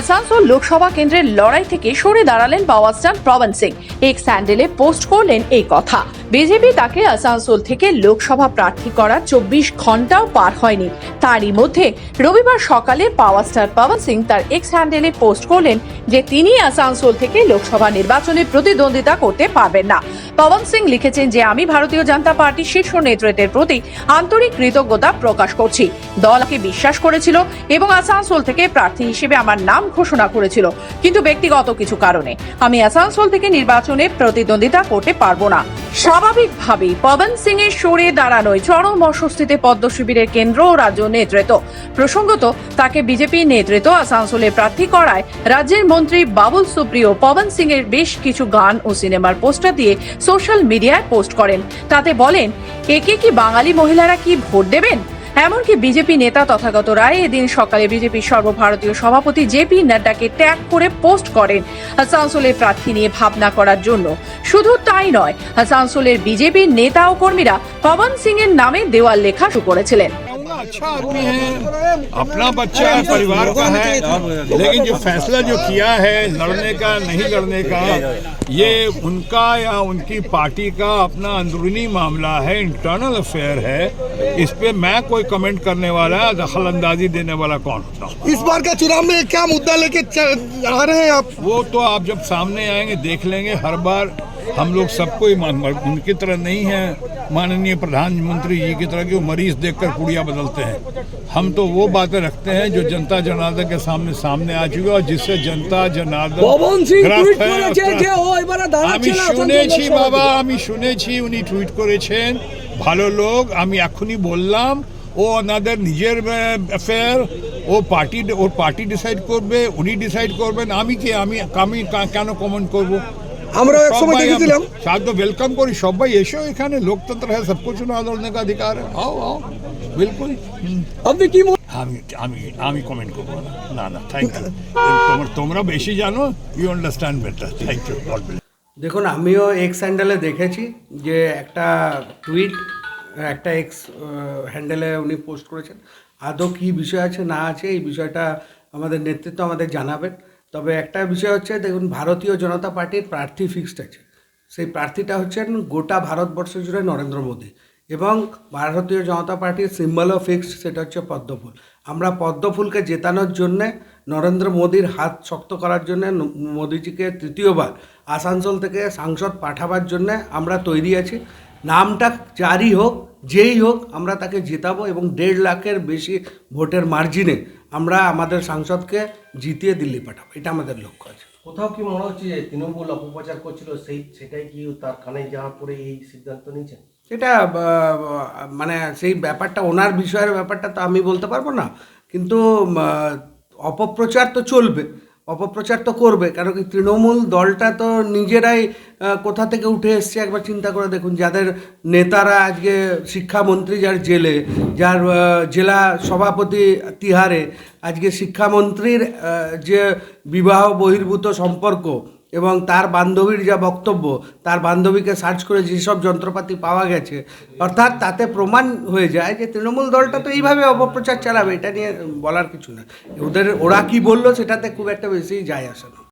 আসানসোল লোকসভা কেন্দ্রের লড়াই থেকে সরে দাঁড়ালেন পাওয়ার স্টার পবন সিং। এক স্যান্ডেলে পোস্ট করলেন এই কথা। বিজেপি তাকে আসানসোল থেকে লোকসভা প্রার্থী করার চব্বিশ ঘন্টাও পার হয়নি। তারই মধ্যে রবিবার সকালে পাওয়ার স্টার পবন সিং তার এক্স হ্যান্ডেলে পোস্ট করলেন যে তিনি আসানসোল থেকে লোকসভা নির্বাচনে প্রতিদ্বন্দ্বিতা করতে পারবেন না। পবন সিং লিখেছেন যে, আমি ভারতীয় জনতা পার্টির শীর্ষ নেতৃত্বের প্রতি আন্তরিক কৃতজ্ঞতা প্রকাশ করছি। দল আমাকে বিশ্বাস করেছিল এবং আসানসোল থেকে প্রার্থী হিসেবে আমার নাম ঘোষণা করেছিল, কিন্তু ব্যক্তিগত কিছু কারণে। আমি আসানসোল থেকে নির্বাচনে প্রতিদ্বন্দ্বিতা করতে পারব না। স্বাভাবিকভাবেই পবন সিং এর সরে দাঁড়ানোয় চরম অস্বস্তিতে পদ্ম শিবিরের কেন্দ্র ও রাজ্য নেতৃত্ব। প্রসঙ্গত, তাকে বিজেপি নেতৃত্ব আসানসোলে প্রার্থী করায় রাজ্যের মন্ত্রী বাবুল সুপ্রিয় পবন সিং এর বেশ কিছু গান ও সিনেমার পোস্টার দিয়ে সোশ্যাল মিডিয়ায় পোস্ট করেন। তাতে বলেন, একে কি বাঙালি মহিলারা কি ভোট দেবেন? এমনকি বিজেপি নেতা তথাগত রায় এদিন সকালে বিজেপির সর্বভারতীয় সভাপতি জেপি নাড্ডাকে ট্যাগ করে পোস্ট করেন আসানসোলের প্রার্থী নিয়ে ভাবনা করার জন্য। শুধু তাই নয়, আসানসোলের বিজেপির নেতা ও কর্মীরা পবন সিং এর নামে দেওয়াল লেখা শুরু করেছিলেন। अच्छा आदमी है। अपना बच्चा है परिवार का है। लेकिन जो फैसला जो किया है लड़ने का नहीं लड़ने का ये उनका या उनकी पार्टी का अपना अंदरूनी मामला है इंटरनल अफेयर है। इस पे मैं कोई कमेंट करने वाला दखल अंदाजी देने वाला कौन होता हूँ? इस बार का चुनाव में क्या मुद्दा लेके आ रहे हैं आप? वो तो आप जब सामने आएँगे देख लेंगे। हर बार हम लोग सबको ही मान उनकी तरह नहीं है। माननीय प्रधानमंत्री जी की तरह कि वो मरीज देखकर पुड़िया बदलते हैं हम तो वो बातें रखते हैं जो जनता जनार्दन के सामने सामने आ चुकी है और जिससे जनता जनार्दन পবন সিং গ্রাস টুইট হয়ে করেছে ওঠা- যে ও এবারে আমি দাঁড়াচ্ছে না আসানসোল শুনেছি লোকসভাতে। বাবা আমি শুনেছি উনি টুইট করেছেন ভালো লোক আমি এখনই বললাম ও ওনাদের নিজের অ্যাফেয়ার ও পার্টি ওর পার্টি ডিসাইড করবে উনি ডিসাইড করবেন আমি কি আমি আমি কা- কেন কমেন্ট করব আমরাও এক সময় দেখেছিলাম সাধ্য ওয়েলকাম করি সবাই এসো এখানে লোকতন্ত্র হ্যাঁ সব কিছু না লড়নে का अधिकार है आओ आओ बिल्कुल হুম। আপনি কি মনে- আমি আমি আমি কমেন্ট করবো না না না থ্যাংক ইউ তোমরা তোমরা বেশি জানো you understand better thank you God bless দেখুন আমিও এক্স হ্যান্ডেলে দেখেছি যে একটা টুইট একটা এক্স হ্যান্ডেলে উনি পোস্ট করেছেন আদৌ কী বিষয় আছে না আছে এই বিষয়টা আমাদের নেতৃত্ব আমাদের জানাবেন তবে একটা বিষয় হচ্ছে, দেখুন, ভারতীয় জনতা পার্টির প্রার্থী ফিক্সড আছে। সেই প্রার্থীটা হচ্ছেন গোটা ভারতবর্ষ জুড়ে নরেন্দ্র মোদী এবং ভারতীয় জনতা পার্টির সিম্বলও ফিক্সড সেটা হচ্ছে পদ্মফুল। আমরা পদ্মফুলকে জেতানোর জন্যে, নরেন্দ্র মোদীর হাত শক্ত করার জন্য মোদীজিকে তৃতীয়বার আসানসোল থেকে সাংসদ পাঠাবার জন্যে আমরা তৈরি আছি। নামটা জারি হোক যেই হোক আমরা তাকে জেতাবো এবং দেড় লাখের বেশি ভোটের মার্জিনে আমরা আমাদের সাংসদকে জিতিয়ে দিল্লি পাঠাবো। এটা আমাদের লক্ষ্য আছে। কোথাও কি মনে হচ্ছে যে তৃণমূল অপপ্রচার করছিল সেই সেটাই কি তার কানে যাওয়ার পরে এই সিদ্ধান্ত নিয়েছেন? সেটা মানে সেই ব্যাপারটা ওনার বিষয়ের ব্যাপারটা তো আমি বলতে পারব না। কিন্তু অপপ্রচার তো চলবে। অপপ্রচার তো করবে কারণ কি তৃণমূল দলটা তো নিজেরাই কোথা থেকে উঠে এসছে একবার চিন্তা করে দেখুন, যাদের নেতারা আজকে শিক্ষামন্ত্রী যার জেলে, যার জেলা সভাপতি তিহারে, আজকে শিক্ষামন্ত্রীর যে বিবাহ বহির্ভূত সম্পর্ক এবং তার বান্ধবীর যা বক্তব্য, তার বান্ধবীকে সার্চ করে যেসব যন্ত্রপাতি পাওয়া গেছে, অর্থাৎ তাতে প্রমাণ হয়ে যায় যে তৃণমূল দলটা তো এইভাবে অপপ্রচার চালাবে, এটা নিয়ে বলার কিছু না। ওদের, ওরা কি বলল সেটাতে খুব একটা বেশি যায় আসে না।